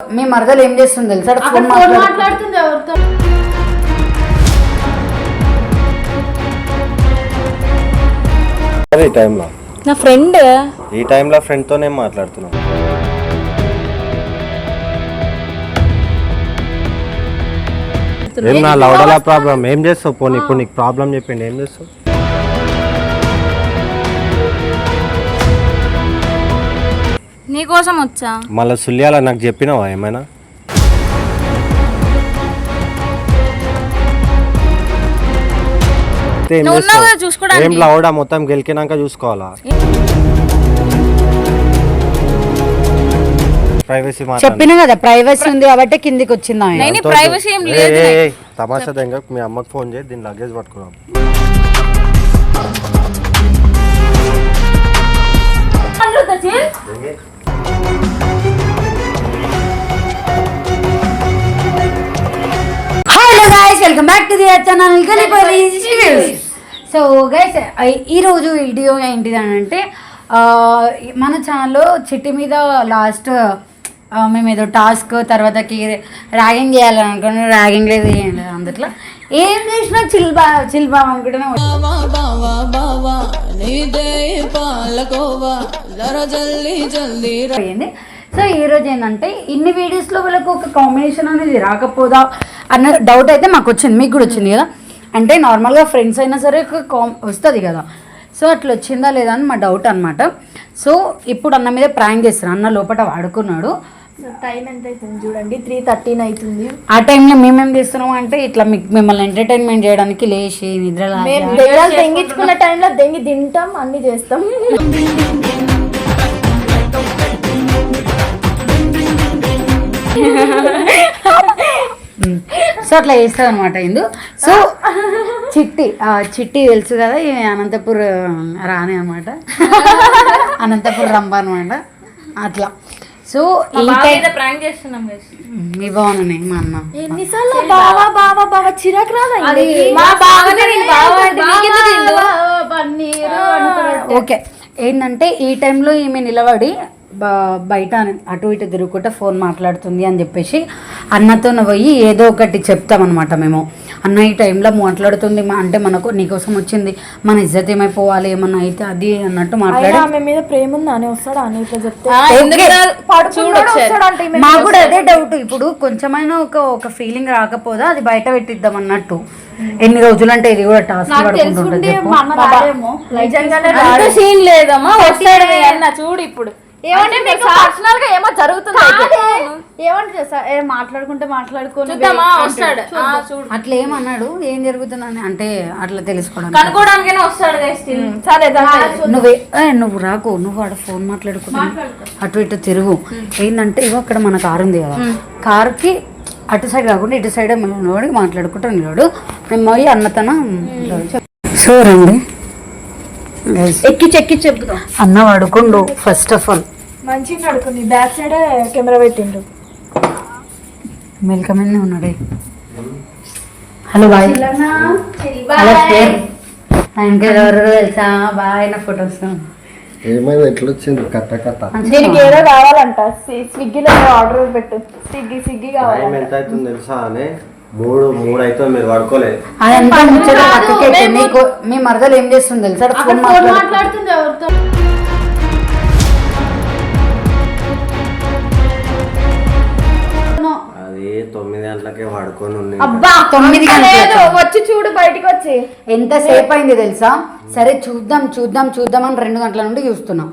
మీ మరదలు ఏం చేస్తుంది తెలుసా? ఫోన్ మాట్లాడుతుంది ఎవరితో? ఈ టైంలో. నా ఫ్రెండ్ ఈ టైంలో ఫ్రెండ్తోనే మాట్లాడుతున్నాం. ఏం నా లౌడలా ప్రాబ్లం ఏం చేస్తావు? పోనీ ఇప్పుడు నీకు ప్రాబ్లం చెప్పిండి. ఏం చేస్తావు? నీకోసం వచ్చా? మళ్ళీ సుల్యాల నాకు చెప్పినావా ఏమైనా? అయితే ఏం నువ్వు ఉన్నావు చేస్తావు? కదా చూసుకోడానికి. ఏం లౌడా మొత్తం గెలికినాక చూసుకోవాలా? ప్రైవసీ చెప్పిన కదా ప్రైవసీ ఉంది కాబట్టి కిందికి వచ్చింది. నేను ప్రైవసీ ఏం లేదు తమాషా దగ్గర మీ అమ్మకి ఫోన్ చేసి దీని లగేజ్ పట్టుకున్నాం welcome back to the channel so guys ఈ రోజు వీడియో ఏంటిది అని అంటే మన ఛానల్లో చిట్టి మీద లాస్ట్ మేము ఏదో టాస్క్ తర్వాతకి ర్యాగింగ్ చేయాలని అనుకున్నాం ర్యాగింగ్ లేదు ఏం లేదు అందుట్లో. ఏం చేసినా చిల్ బా చిల్ బా అనుకుంటూనే వచ్చాం. బావా బావా బావా నీదే పాలకోవా. జర జల్దీ జల్దీ రా. అయింది సో ఈ రోజు ఏంటంటే ఇన్ని వీడియోస్లో వీళ్ళకి ఒక కాంబినేషన్ అనేది రాకపోదా? అన్న డౌట్ అయితే మాకు వచ్చింది మీకు కూడా వచ్చింది కదా? అంటే నార్మల్గా ఫ్రెండ్స్ అయినా సరే ఒక కాం వస్తుంది కదా? సో అట్లా వచ్చిందా లేదా అని మా డౌట్ అనమాట సో ఇప్పుడు అన్న మీద ప్రాంక్ చేస్తారు అన్న లోపల వాడుకున్నాడు. టైం ఎంత అవుతుంది చూడండి త్రీ థర్టీన్ అవుతుంది ఆ టైంలో మేమేం చేస్తున్నాం అంటే ఇట్లా మిమ్మల్ని ఎంటర్టైన్మెంట్ చేయడానికి లేచి నిద్ర దెయ్యాలు తెంగించుకున్న టైంలో దెంగి తింటాం అన్ని చేస్తాం. సో అట్లా చేస్తుంది అనమాట ఇందు. సో చిట్టి ఆ చిట్టి తెలుసు కదా ఈ అనంతపూర్ రాణి అనమాట అనంతపూర్ రంభ అనమాట అట్లా. సో ప్రాంక్ చేస్తున్నాం. మీ బాగున్నాయి మా అన్న. ఎన్నిసార్లు బావా బావా. బావా చిరాకు రాదా? మా బావనే బావ. ఓకే. ఏంటంటే ఈ టైంలో ఈమె నిలబడి బయట అటు ఇటు తిరుగుకుంటా ఫోన్ మాట్లాడుతుంది అని చెప్పేసి అన్నతో పోయి ఏదో ఒకటి చెప్తామన్నమాట మేము. అన్న ఈ టైంలో మాట్లాడుతుంది అంటే మనకు నీకోసం వచ్చింది. మన ఇజ్జత్ ఏమైపోవాలి? ఏమన్నా అయితే అది అన్నట్టు మాట్లాడి అయినా ఆమె మీద ప్రేమ ఉందా? అని వస్తాడా? అని ఇట్లా చెప్తే మాకు కూడా అదే డౌట్ ఇప్పుడు కొంచెమైనా ఒక ఒక ఫీలింగ్ రాకపోదా? అది బయట పెట్టిద్దాం అన్నట్టు. ఎన్ని రోజులు అంటే ఇది కూడా టాస్క్ పడుకుంటుంటుంది సీన్ లేదమ్మా వస్తాడు చూడు ఇప్పుడు. ఏమంటే మీకు పర్సనల్గా ఏమో జరుగుతుంది ఏమంటే మాట్లాడుకుంటే మాట్లాడుకొని చూద్దామా? వస్తాడు. ఆ, చూడు. అట్లా ఏమన్నాడు? ఏం జరుగుతుందని అంటే అట్లా తెలుసుకోవడానికి. కనుక్కోవడానికైనా వస్తాడు guys still. సరే నువ్వే ఏ, నువ్వు రాకు. నువ్వు ఆడ ఫోన్ మాట్లాడుకుంటా. అటు ఇటు తిరుగు. ఏంటంటే ఇగో అక్కడ మన కారు ఉంది కదా. కారుకి అటు సైడ్ కాకుండా ఇటు సైడ్ నిలబడి మాట్లాడుకుంటూ నిలబడు. మేము పోయి అన్నతన సో రండి. ఎక్కి చెక్కి చెప్పుదాం అన్న పడుకుండు ఫస్ట్ ఆఫ్ ఆల్ మంచిగా నడుకుంది బ్యాక్ సైడ్ కెమెరా పెట్టిండు. మెల్కమనే ఉన్నాడే. హలో బాయ్ హలో పేరు ఆయనకి ఎవరు తెలుసా? బాయ్ నా ఫొటోస్. ఏమైంది? ఎట్లా వచ్చింది కట్ట. కట్ట దీనికి ఏదో కావాలంట. స్వి- స్విగ్గీలో ఆర్డర్ పెట్టు. స్విగ్గీ స్విగ్గీ కావాలి ఎంత అవుతుంది తెలుసా అని? మూడు మూడు అయితే మీరు పడుకోలేదు అదంతా ముచ్చట పక్కకైతే మీకు మీ మరదలు ఏం చేస్తుంది తెలుసా? ఫోన్ ఫోన్ మాట్లాడు మాట్లాడుతుంది ఎవరితో? అది తొమ్మిది గంటలకే పడుకొని ఉంది అబ్బా తొమ్మిది లేదు. వచ్చి చూడు బయటికి వచ్చి. ఎంతసేపు అయింది తెలుసా? సరే చూద్దాం చూద్దాం చూద్దాం అని రెండు గంటల నుండి చూస్తున్నాం.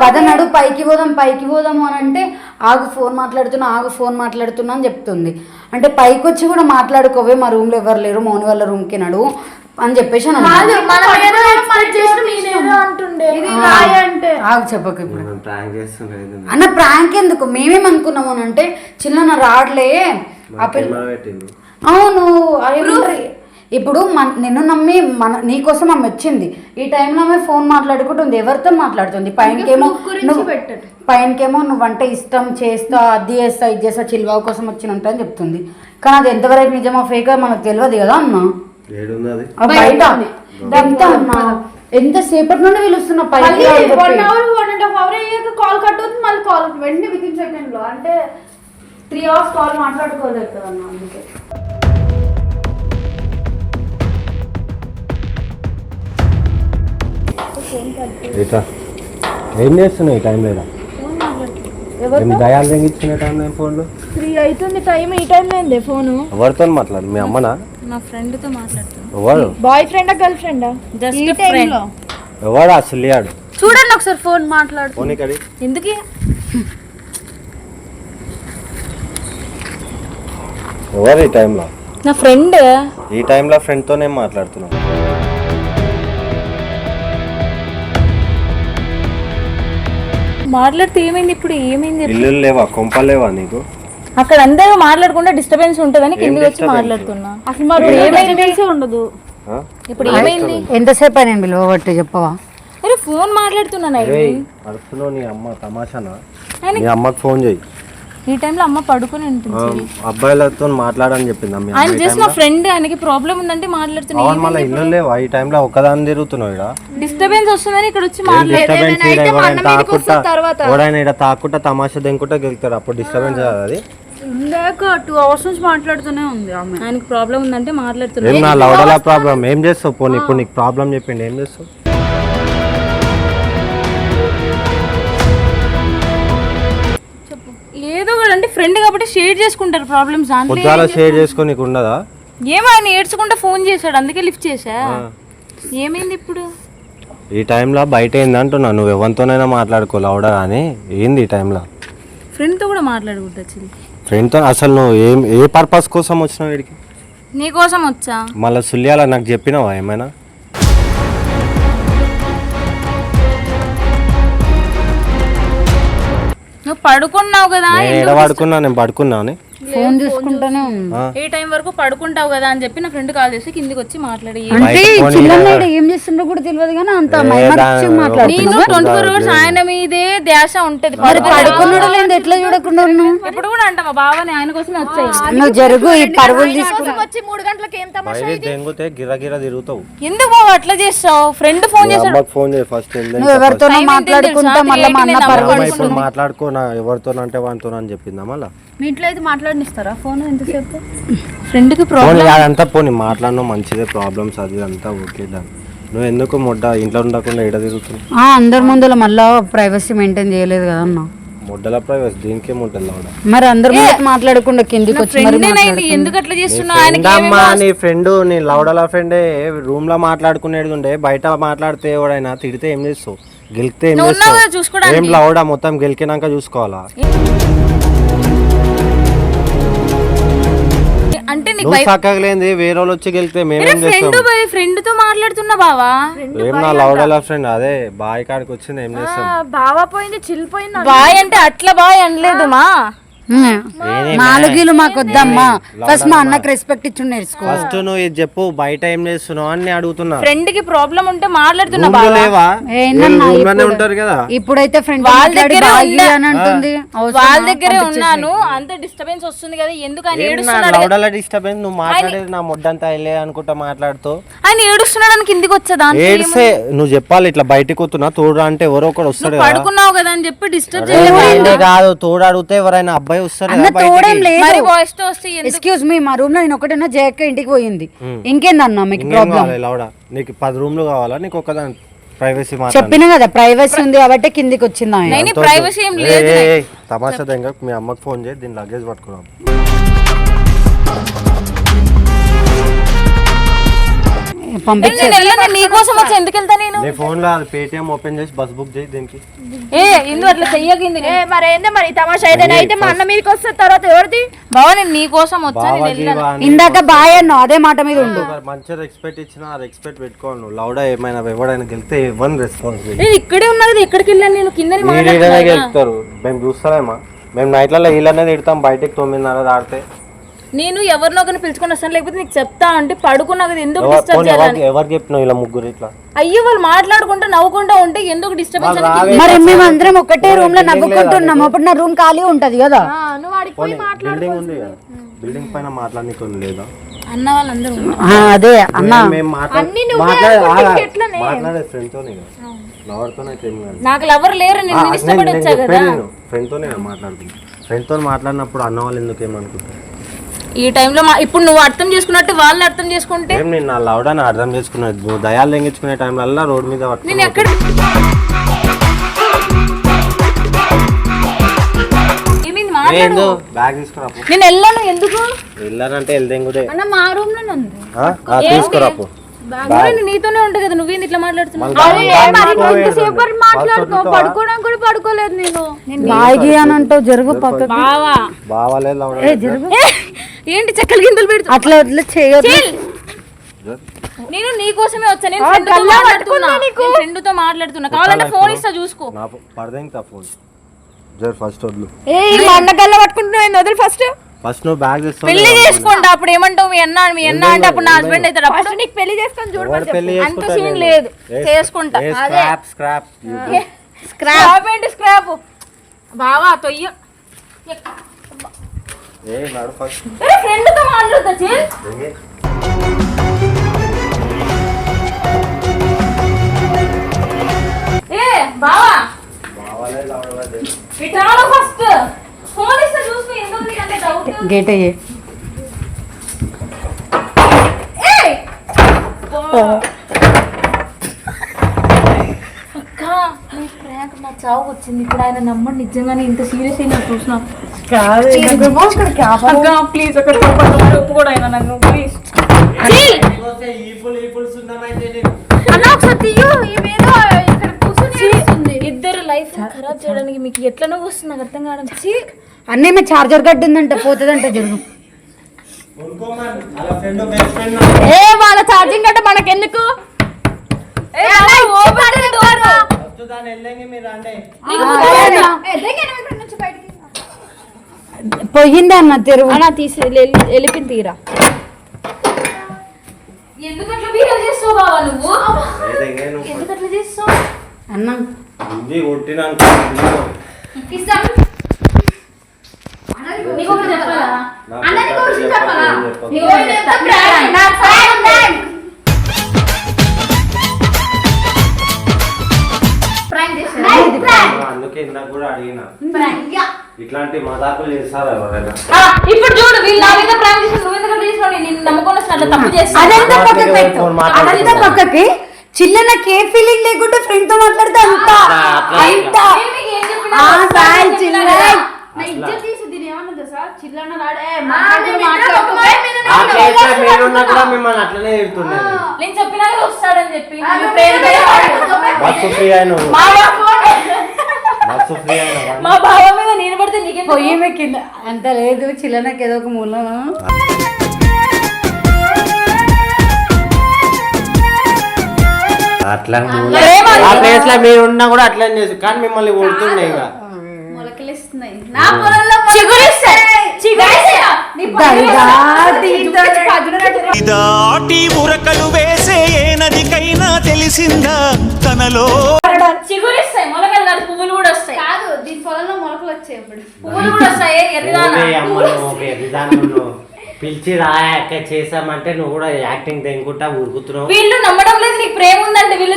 పదనాడు పైకి పోదాం పైకి పోదాము అని అంటే ఆగు ఫోన్ మాట్లాడుతున్నా ఆగు ఫోన్ మాట్లాడుతున్నా అని చెప్తుంది. అంటే పైకి వచ్చి కూడా మాట్లాడుకోవే మా రూమ్లో ఎవరు లేరు మౌని వాళ్ళ రూమ్కి నడు అని చెప్పేసి ఆగు చెప్పకు ఇప్పుడు. అన్న ప్రాంక్ ఎందుకు? మేమేమనుకున్నాము అని అంటే చిన్న రాడ్లే అవును? ఇప్పుడు? మన నిన్ను నమ్మి మన నీకోసం ఆమె వచ్చింది. ఈ టైంలో ఆమె ఫోన్ మాట్లాడుకుంటుంది ఎవరితో మాట్లాడుతుంది? పైనకేమో నువ్వు పైనకేమో నువ్వంటే ఇష్టం చేస్తా అది చేస్తా ఇది చేస్తా చిల్వావు కోసం వచ్చినంట అని చెప్తుంది. కానీ అది ఎంతవరకు నిజమా ఫేక్ మనకు తెలియదు కదా అన్న. బయట. ఎంత అన్న? ఎంత సేపటి నుండి పిలుస్తున్నా పైకి మళ్ళీ రా అని చెప్పి. One hour one and half hour అయ్యాక కాల్ కట్ అవుతుంది మళ్ళీ కాల్ వెంటనే విత్ ఇన్ సెకండ్లో. అంటే త్రీ అవర్స్ కాల్ మాట్లాడుకోలేదు కదా అన్న అందుకే. ఇట్లా ఏం చేస్తున్నావు ఈ టైం లేదా? దయాలు తెగించుకునే టైం ఫోన్లో? త్రీ అవుతుంది టైం ఈ టైం ఏంది ఫోను? ఎవరితో మాట్లాడు మీ అమ్మనా? నా ఫ్రెండ్తో మాట్లాడుతున్నా. ఎవరు? బాయ్ ఫ్రెండా గర్ల్ ఫ్రెండా? జస్ట్ ఈ టైంలో? ఎవడు అసలు ఆడు చూడండి ఒకసారి ఫోన్ మాట్లాడు ఫోన్ ఇక్కడ ఎందుకు? ఎవరు ఈ టైంలో? నా ఫ్రెండ్. ఈ టైంలో ఫ్రెండ్తోనే మాట్లాడుతున్నావు. మాట్లాడితే ఏమైంది ఇప్పుడు? ఏమైంది? ఇల్లు లేవా? కొంపలు లేవా నీకు? అక్కడ అందరూ మాట్లాడకుండా డిస్టర్బెన్స్ ఉంటుందని కిందికి వచ్చి disturbance? మాట్లాడుతున్నా. అసలు మా ఏమైంది? ఉండదు? ఇప్పుడు ఏమైంది? ఎంతసేపు నేను పిలువబట్టి చెప్పవా? అరే ఫోన్ మాట్లాడుతున్నా ఏయ్, అరుస్తున్నావు నీ అమ్మ తమాషానా? నీ అమ్మకి ఫోన్ చేయి. ఈ టైంలో అమ్మ పడుకొని ఉంటుంది. అబ్బాయిలతో మాట్లాడని చెప్పింది అమ్మ. ఆయన జస్ట్ నా ఫ్రెండ్ ఆయనకి ప్రాబ్లం ఉందంటే మాట్లాడుతున్నా అవును మళ్ళీ ఇల్లు లేవా ఈ టైంలో ఒక్కదాన్ని తిరుగుతున్నావు ఇక్కడ డిస్టర్బెన్స్ వస్తుందని ఇక్కడ వచ్చి తాకుంటా ఎవడైనా ఇక్కడ తాకుంటా తమాషా దెంకుంటా గెలుతారు? అప్పుడు డిస్టర్బెన్స్ కాదు అది. ఇందాక టూ అవర్స్ నుంచి మాట్లాడుతూనే ఉంది ఆమె. ఆయనకి ప్రాబ్లం ఉందంటే మాట్లాడుతున్నా ఏం నా లవడలా ప్రాబ్లం ఏం చేస్తావు పోనీ? ఇప్పుడు నీకు ప్రాబ్లం చెప్పిండి. ఏం చేస్తావు? ఫ్రెండ్ కాబట్టి షేర్ చేసుకుంటారు ప్రాబ్లమ్స్ పొద్దుగాల షేర్ చేసుకొని నీకు ఉండదా ఏమో ఆయన ఏడ్చుకుంటా ఫోన్ చేశాడు అందుకే లిఫ్ట్ చేశా. ఏమైంది ఇప్పుడు? ఈ టైంలో బయట ఏంది అంటున్నా నువ్వు ఎవరితోనైనా మాట్లాడుకో లవడా కానీ ఏంది ఈ టైంలో ఫ్రెండ్తో కూడా మాట్లాడుకుంటా చిల్ ఫ్రెండ్తో అసలు నువ్వు ఏం ఏ పర్పస్ కోసం వచ్చినావు వీడికి? నీకోసం వచ్చా? మళ్ళీ సుల్యాల నాకు చెప్పినావా ఏమైనా? పడుకున్నావు కదా ఏడ పడుకున్నా నేను పడుకున్నా అని ఫోన్ చూసుకుంటూనే ఉంది. ఏ టైం వరకు పడుకుంటావు కదా అని చెప్పి నా ఫ్రెండ్ కాల్ చేసి కిందికి వచ్చి మాట్లాడి. అంటే చిన్న ఏం చేస్తుండో కూడా తెలియదు కానీ అంత నేను ట్వంటీ ఫోర్ అవర్స్ ఆయన మీదే ధ్యాస ఉంటది. మరి పడుకున్నాడు లేదు ఎట్లా చూడకుండా ఎప్పుడు కూడా అంట మా బావని ఆయన కోసమే వచ్చాయి నువ్వు జరుగు ఈ పరువులు తీసుకుని వచ్చి మూడు గంటలకు ఏం తమ బయట దెంగితే గిర గిర తిరుగుతావు. ఎందుకు బావ అట్లా చేస్తావు? ఫ్రెండ్ ఫోన్ అమ్మకి ఫోన్ చేయి ఫస్ట్ నువ్వు ఎవరితోనో మాట్లాడుకుంటా మళ్ళీ మా అన్న ఇప్పుడు మాట్లాడుకో వానితో అని చెప్పిందా మళ్ళా? మీ ఇంట్లో అయితే మాట్లాడనిస్తారా ఫోన్ ఎంతసేపు ఫ్రెండ్కి పోనీ అదంతా పోనీ మాట్లాడను మంచిదే ప్రాబ్లమ్స్ అది అంతా ఓకే దాన్ని నువ్వు ఎందుకు మొడ్డ ఇంట్లో ఉండకుండా ఎడ తిరుగుతున్నావు? ఆ, అందరి ముందులో మళ్ళా ప్రైవసీ మెయింటైన్ చేయలేదు కదా అన్న మొడ్డల ప్రైవేస్ దీనికేం మరి అందరి ముందు మాట్లాడకుండా కిందికి వచ్చి మరి ఫ్రెండ్ ఎందుకు అట్లా చేస్తున్నావు? ఫ్రెండ్ అమ్మా నీ ఫ్రెండ్ నీ లవడల ఫ్రెండే రూమ్లో మాట్లాడుకునేది ఉండే బయట మాట్లాడితే ఎవడైనా తిడితే ఏం చేస్తావు? గెలిస్తే ఏం ఉన్నావు కదా చేస్తావు చూసుకోవడానికి. ఏం లవడ? మొత్తం గెలికినాక చూసుకోవాలా? అంటే నీకు నువ్వు చక్కగలేంది వేరే వాళ్ళు వచ్చి గెలిస్తే మేమేం చేస్తాం? ఫ్రెండ్ ఫ్రెండ్తో మాట్లాడుతున్నా బావా. ఏం నా ఫ్రెండ్ అదే బాయ్ కాడికి వచ్చింది ఏం చేస్తాం? బావా పోయింది చిల్లిపోయింది బాయ్ అంటే. అట్లా బాయ్ అనలేదు మా నాలుగీలు మాకు వద్దమ్మా ఫస్ట్ మా అన్నకి రెస్పెక్ట్ ఇచ్చి నేర్చుకో. ఫస్ట్ నువ్వు ఇది చెప్పు బయట ఏం చేస్తున్నావు అని నేను అడుగుతున్నా. ఫ్రెండ్కి ప్రాబ్లం ఉంటే మాట్లాడుతున్నా లేవా? ఉంటారు కదా. ఇప్పుడైతే ఫ్రెండ్ వాళ్ళ దగ్గరే? అని అంటుంది? వాళ్ళ దగ్గరే ఉన్నాను. అంత డిస్టర్బెన్స్ వస్తుంది కదా ఎందుకు ఆయన ఏడుస్తున్నాడు డిస్టర్బెన్స్ నువ్వు మాట్లాడేది నా ముడ్డంతా వెళ్ళే అనుకుంటా మాట్లాడుతూ. ఆయన ఏడుస్తున్నాడు అని కిందికి వచ్చేదా? ఏడ్సే నువ్వు చెప్పాలి ఇట్లా బయటికి వస్తున్నా తోడు అంటే ఎవరో ఒకడు వస్తాడు కదా. పడుకున్నావు కదా అని చెప్పి డిస్టర్బ్ వాడినే కాదు తోడు అడిగితే ఎవరైనా అబ్బాయి వస్తారు అన్న కదా తోడేం బయటికి. మరి లేదు. వాయిస్తో వస్తే ఎందుకు? ఎక్స్క్యూజ్ మీ మా రూమ్లో నేను ఒకటేనా జయక్క ఇంటికి పోయింది. ఇంకేందన్నా మీకు ప్రాబ్లం నీకు పది రూమ్లు కావాలా? నీకు ఒకదాని ప్రైవసీ చెప్పిన కదా ప్రైవసీ ఉంది కాబట్టి కిందికి వచ్చింది ఆయన. ప్రైవసీ ఏం లేదు తమాషా మీ అమ్మకి ఫోన్ చేసి దీని లగేజ్ పట్టుకున్నాం పంపించే. నేను వెళ్ళను, నీ కోసం వచ్చి ఎందుకు వెళ్తా నేను? నీ ఫోన్లో అది పేటిఎం ఓపెన్ చేసి బస్ బుక్ చేయి దీనికి. ఏ ఇందు అట్లా చెయ్యకింది మరి ఏంది మరి తమాషా ఏదైనా అయితే మా అన్న మీదకి వస్తే తర్వాత ఎవరిది? బావ నేను నీ కోసం వచ్చా నేను బావా వెళ్ళాను. జీవా అని ఇందాక బాయ్ అన్నావు అదే మాట మీద ఉండు. మంచి రెస్పెక్ట్ ఇచ్చినా ఆ రెస్పెక్ట్ పెట్టుకోను లౌడా ఏమైనా ఎవడైనా గెలితే ఏ ఇక్కడే ఉన్నా కదా ఎక్కడికి వెళ్ళాను నేను? కింద మీరు మేము చూస్తారేమా మేము నైట్లలో వీళ్ళనే తిడతాం బయటికి తొమ్మిదిన్నర దాడితే నేను ఎవరినో ఒకరిని పిలుచుకొని వస్తాను లేకపోతే నీకు చెప్తా అంటే పడుకున్నా కదా ఎందుకు ఎవరు- డిస్టర్బ్ ఎవరికి ఎవరికి చెప్పినావు ఇలా ముగ్గురు ఇట్లా? అయ్యో వాళ్ళు మాట్లాడుకుంటా నవ్వుకుంటా ఉంటే ఎందుకు డిస్టర్బెన్స్ మరి మేము అందరం ఒకటే రూమ్లో నవ్వుకుంటున్నాం అప్పుడు నా రూమ్ ఖాళీ ఉంటది కదా. నువ్వు బిల్డింగ్ ఉంది కదా. బిల్డింగ్ పైన మాట్లాడనీకి లేదా? అన్న వాళ్ళందరూ అదే అన్న. మేము మాట్లాడే ఫ్రెండ్ తోనే కాదు. నాకు లవర్ లేరు నేను ఇష్టపడి వచ్చా కదా. ఫ్రెండ్ తోనే కదా మాట్లాడుతున్నా ఫ్రెండ్తో మాట్లాడినప్పుడు అన్న వాళ్ళు ఎందుకు ఏమనుకుంటారు? ఈ టైంలో మా ఇప్పుడు నువ్వు అర్థం చేసుకున్నట్టు వాళ్ళని అర్థం చేసుకుంటే ఏం నేను నా లౌడాని అర్థం చేసుకున్నది? నువ్వు దయాలు తెంగించుకునే టైంలో రోడ్ మీద పట్టుకుని నేను ఎక్కడ ఏమైంది? మాట్లాడు. నేను వెళ్ళాను. ఎందుకు? వెళ్ళానంటే అన్న మా రూమ్లోనే ఉంది. తీసుకురాపు మరి నీతోనే ఉంటా కదా నువ్వేంది ఇట్లా మాట్లాడుతున్నావు? మాట్లాడుకో పడుకోవడానికి కూడా పడుకోలేదు నేను. బాగి అని అంటావు జరుగు పక్కకి. బావా. బావాలే లౌడా ఏ, ఏంటి చెక్కలు గింతలు పెడుతు అట్లా వదిలే చేయొద్దు. నేను నీ కోసమే వచ్చా నేను ఫ్రెండ్తో మాట్లాడుతున్నా. ఫ్రెండ్తో మాట్లాడుతున్నా. కావాలంటే ఫోన్ ఇస్తా చూసుకో. నా పడదేంగా ఫోన్. జర్ ఫస్ట్ వద్దు ఏ మా అన్న గల్ల పట్టుకుంటున్నావు వదిలి ఫస్ట్ ఫస్ట్ నువ్వు బ్యాగ్ పెళ్ళి తీసుకో చేసుకోండి. అప్పుడు ఏమంటావు? మీ అన్న మీ అన్న అంటే అప్పుడు నా హస్బెండ్ అవుతాడు. అప్పుడు నీకు పెళ్ళి చేసుకొని చూడు ఎవరు పెళ్ళి అంత సీన్ నేను? లేదు. చేసుకుంటా. ఏ స్క్రాప్ స్క్రాప్ స్క్రాప్. ఏంటి స్క్రాప్ బావా తొయ్య. ఏ నడు ఫస్ట్. ఫ్రెండ్తో మాట్లాడుతా చెల్ ఏ బావా? బావాలే లౌడా ఇటాలో ఫస్ట్? ఫోన్ ఇస్తా చూసుకో ఎందుకు నీకంటే డౌట్ గేట్ అయ్యే. అక్క నీ ప్రాంక్ నా చావు వచ్చింది ఇప్పుడు ఆయన నమ్మడు నిజంగానే ఇంత సీరియస్ అయినా చూసిన. ప్లీజ్ నాకు ఇద్దరు లైఫ్ ఖరాబ్ చేయడానికి మీకు ఎట్లా నవ్వు వస్తుంది? నాకు అర్థం కావడం! అన్నీ మీ చార్జర్ గడ్డ ఉందంట పోతుందంట జరుగు ఏ వాళ్ళ ఛార్జింగ్ అంటే మనకెందుకు? ఏ, పోయింది అన్న తెరువు? అన్న తీసి వెళ్ళిపోయి తీరా. అన్న. అందుకే ఇందాక కూడా అడిగిన. ఇట్లాంటి మదాకులు చేస్తారు ఎవరైనా? ఆ, ఇప్పుడు చూడు వీళ్ళు నా మీద చేసి నువ్వు ఎందుకు అట్లా చేసినావు? నేను అట్లా తప్పు చేస్తాను అదంతా పక్కకి పెట్టు. ఫోన్ మాట్లాడుతున్నా. అదంతా పక్కకి చిల్లనకి ఏ ఫీలింగ్ లేకుండా ఫ్రెండ్తో మాట్లాడితే అంత. అట్లా అంత ఆ, సాయి. నా ఇజ్జత్ తీసి దీని ఏమన్నా తెలుసా? రాడే కూడా మిమ్మల్ని అట్లనే నేను చెప్పినా వస్తాడని చెప్పి. బస్సు ఫ్రీ అయిన మా బావ మీద నేను పడితే నీకేం పొయ్యి మీద కింద. అంత లేదు చిల్లనకి ఏదో ఒక మూలం అట్లా ఆ ప్లేస్లో మీరు ఉన్నా కూడా అట్లనే చేసి కానీ మిమ్మల్ని కొడుతుండే ఇక. మొలకలిస్తున్నాయి. నా పొలంలో దాటి ఉరకలు వేసే ఏ నదికైనా తెలిసిందా? తనలో చిగురిస్తాయి మొలకలు కాదు పువ్వులు కూడా వస్తాయి. కాదు దీని పొలంలో మొలకలు వచ్చాయి ఇప్పుడు. పువ్వులు కూడా వస్తాయి ఎర్రదానా? పిలిచి రాయాక చేసామంటే నువ్వు కూడా యాక్టింగ్ తెంగుంటా ఊరుకుతున్నావు వీళ్ళు నమ్మడం లేదు నీకు ప్రేమ ఉందంటే. వీళ్ళు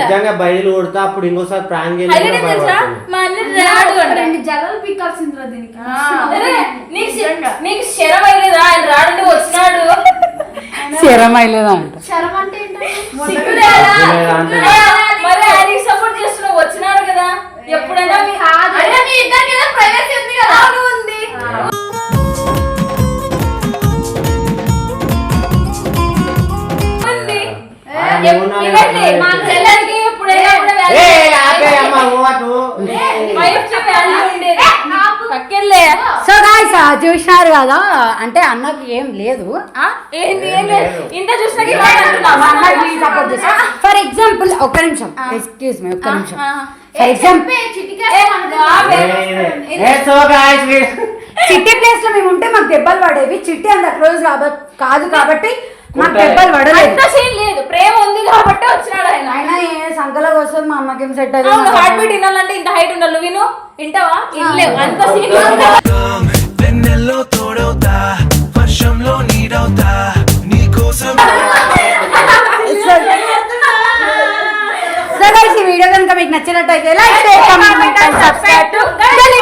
నిజంగా రేడు బయలు కొడతా అప్పుడు ఇంకోసారి అన్న రేడు అంట. రెండు జగలు పీకాల్సిందిరా దీనికి. నీకు శరం అయ్యేదా ఆయన రాడంటే వచ్చినాడు. స్థిరమైలేదా అంట శరం అంటే? సపోర్ట్ చేస్తున్నావు వచ్చినాడు కదా? ఎప్పుడైనా ప్రైవసీ ఉంది కదా? ఉంది. ఉంది. ఇవ్వండి, మా చెల్లెలకి ఎప్పుడైనా కూడా value వైఫ్కి value ఉండేది. పక్కెళ్ళే. సో గాయస్ చూసినారు కదా? అంటే అన్నకి ఏం లేదు. ఇంత? ఫర్ ఎగ్జాంపుల్ ఒక్క నిమిషం. ఎక్స్క్యూజ్ మీ ఒక్క నిమిషం. For example. చిట్టి ప్లేస్లో మేము ఉంటే మాకు దెబ్బలు పడేవి. చిట్టి అంత క్లోజ్ కాదు కాబట్టి మాకు దెబ్బలు పడలేదు. అంత సీన్ లేదు. ప్రేమ ఉంది కాబట్టి వచ్చినాడు ఆయన. అయినా ఏ సంకల కోసం మా అమ్మకి ఏం సెట్ అవును హార్ట్ బీట్ వినాలంటే ఇంత హైట్ ఉండాలి. విను. వింటావా? అంత సీన్ వెన్నెల్లో తోడవుతా. వర్షంలో నీడవుతా. నీ కోసం సో గైస్ ఈ వీడియో కనుక మీకు నచ్చినట్టయితే లైక్ చేయండి సబ్స్క్రైబ్ టు గల్లీ